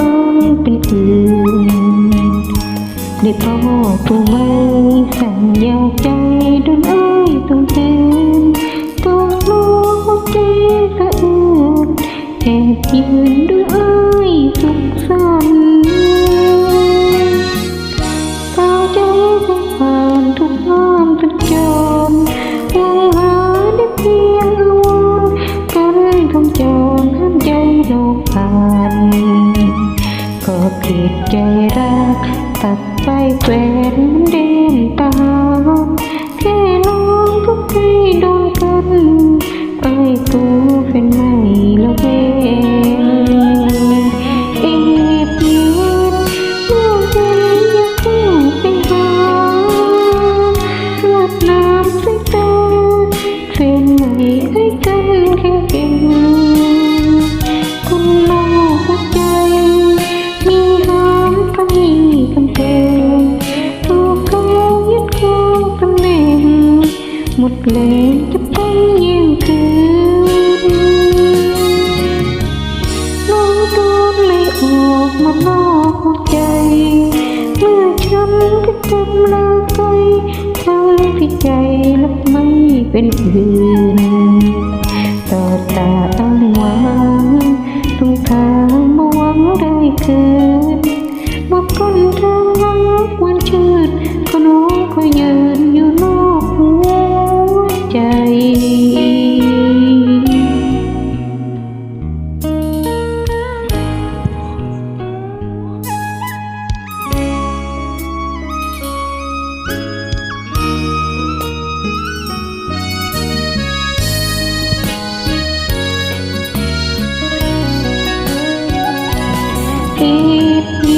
อ้ายเป็นอื่น ได้พอผู้ไว้สัญญาใจด ก็ผิดใจรัก ตัดไปเป็นเดินตามพี่น้องทุกที một lời đắp cánh nhiều tiếng nắng tuốt lấy cuộc mà nó chạy mưa chấm cái tâm lá cây theo lấy thì chạy lấp mấy bên vườn tờ tà an ngoan tung thang mong đai cười keep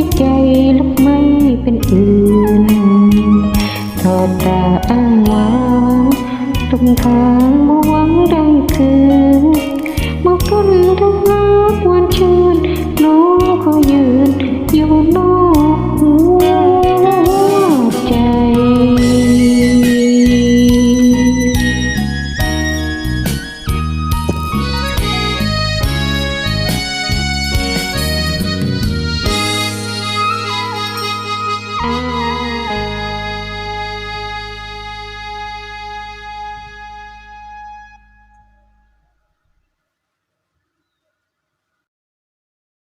ที่ใจลักไม่เป็นอื่นทอดตาอ้างว้างตรงทางมาหวังได้คืนมาก้นได้